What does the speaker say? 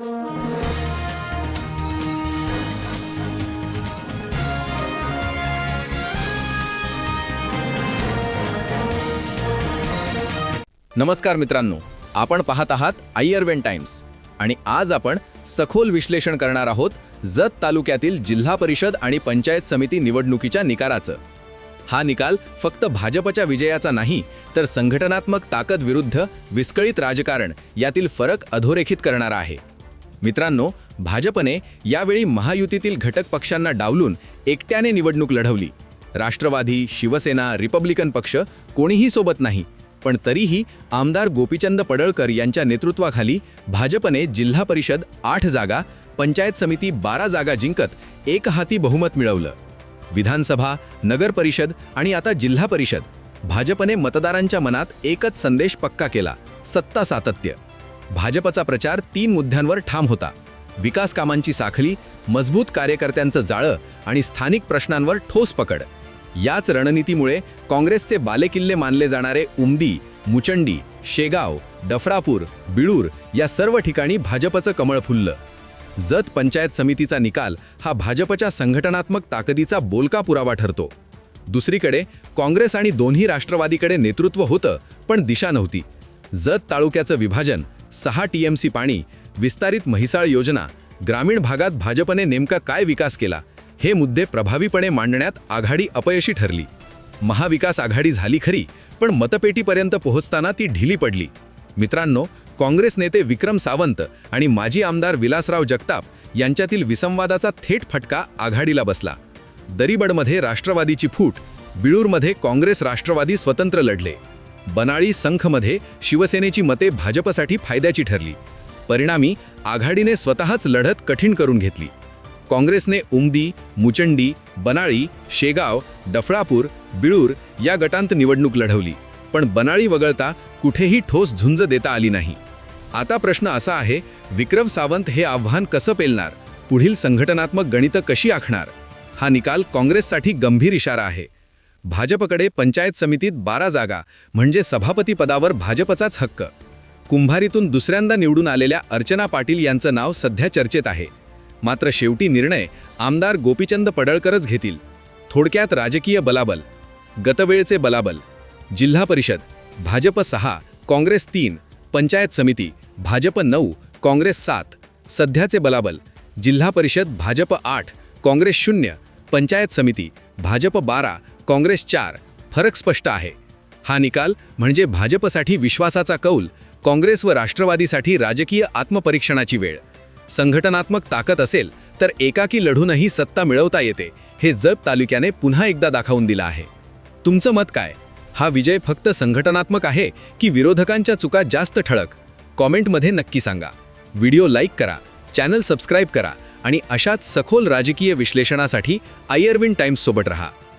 नमस्कार मित्रांनो आपण पाहत आहात आयर्वेन टाइम्स. आणि आज आपण सखोल विश्लेषण करणार आहोत जत तालुक्यातील जिल्हा परिषद आणि पंचायत समिती निवडणुकीच्या निकालाचं. हा निकाल फक्त भाजपच्या विजयाचा नाही तर संघटनात्मक ताकद विरुद्ध विस्कळीत राजकारण यातील फरक अधोरेखित करणारा आहे. मित्रांनो भाजपने यावेळी महायुतीतील घटक पक्षांना डावलून एकट्याने निवडणूक लढवली. राष्ट्रवादी शिवसेना रिपब्लिकन पक्ष कोणीही सोबत नाही पण तरीही आमदार गोपीचंद पडळकर यांच्या नेतृत्वाखाली भाजपने जिल्हा परिषद आठ जागा पंचायत समिती बारा जागा जिंकत एकहाती बहुमत मिळवलं. विधानसभा नगर परिषद आणि आता जिल्हा परिषद भाजपने मतदारांच्या मनात एकच संदेश पक्का केला सत्ता सातत्य. भाजपचा प्रचार तीन मुद्द्यांवर ठाम होता. विकास कामांची साखली मजबूत कार्यकर्त्यांचं जाळं आणि स्थानिक प्रश्नांवर ठोस पकड. याच रणनीतीमुळे काँग्रेसचे बालेकिल्ले मानले जाणारे उमदी मुचंडी शेगाव डफरापूर बिळूर या सर्व ठिकाणी भाजपचं कमळ फुललं. जत पंचायत समितीचा निकाल हा भाजपच्या संघटनात्मक ताकदीचा बोलका पुरावा ठरतो. दुसरीकडे काँग्रेस आणि दोन्ही राष्ट्रवादीकडे नेतृत्व होतं पण दिशा नव्हती. जत तालुक्याचं विभाजन सहा टी एम सी पाणी विस्तारित म्हैसाळ योजना ग्रामीण भागात भाजपने नेमका काय विकास केला हे मुद्दे प्रभावीपणे मांडण्यात आघाडी अपयशी ठरली. महाविकास आघाडी झाली खरी पण मतपेटीपर्यंत पोहोचताना ती ढिली पडली. मित्रांनो काँग्रेस नेते विक्रम सावंत आणि माजी आमदार विलासराव जगताप यांच्यातील विसंवादाचा थेट फटका आघाडीला बसला. दरीबडमध्ये राष्ट्रवादीची फूट बिळूरमध्ये काँग्रेस राष्ट्रवादी स्वतंत्र लढले. बनाळी संखमध्ये शिवसेनेची मते भाजपसाठी फायद्याची ठरली. परिणामी आघाडीने स्वतःच लढत कठीण करून घेतली. काँग्रेसने उमदी मुचंडी बनाळी शेगाव डफळापूर बिळूर या गटांत निवडणूक लढवली. पण बनाळी वगळता कुठेही ठोस झुंज देता आली नाही. आता प्रश्न असा आहे विक्रम सावंत हे आव्हान कसं पेलणार? पुढील संघटनात्मक गणितं कशी आखणार? हा निकाल काँग्रेससाठी गंभीर इशारा आहे. भाजपकडे पंचायत समितीत बारा जागा म्हणजे सभापतीपदावर भाजपचाच हक्क. कुंभारीतून दुसऱ्यांदा निवडून आलेल्या अर्चना पाटील यांचं नाव सध्या चर्चेत आहे. मात्र शेवटी निर्णय आमदार गोपीचंद पडळकरच घेतील. थोडक्यात राजकीय बलाबल गतवेळचे बलाबल जिल्हा परिषद भाजप सहा काँग्रेस तीन पंचायत समिती भाजप नऊ काँग्रेस सात सध्याचे बलाबल जिल्हा परिषद भाजप आठ काँग्रेस शून्य पंचायत समिती भाजप बारा काँग्रेस चार. फरक स्पष्ट आहे. हा निकाल म्हणजे भाजपसाठी विश्वासाचा कौल काँग्रेस व राष्ट्रवादीसाठी राजकीय आत्मपरीक्षणाची वेळ. संघटनात्मक ताकद असेल तर एकाकी लढूनही सत्ता मिळवता येते हे जप तालुक्याने पुन्हा एकदा दाखवून दिलं आहे. तुमचं मत काय? हा विजय फक्त संघटनात्मक आहे की विरोधकांच्या चुका जास्त ठळक? कॉमेंटमध्ये नक्की सांगा. व्हिडिओ लाईक करा चॅनल सबस्क्राईब करा आणि अशाच सखोल राजकीय विश्लेषणासाठी आयर्विन टाइम्ससोबत रहा.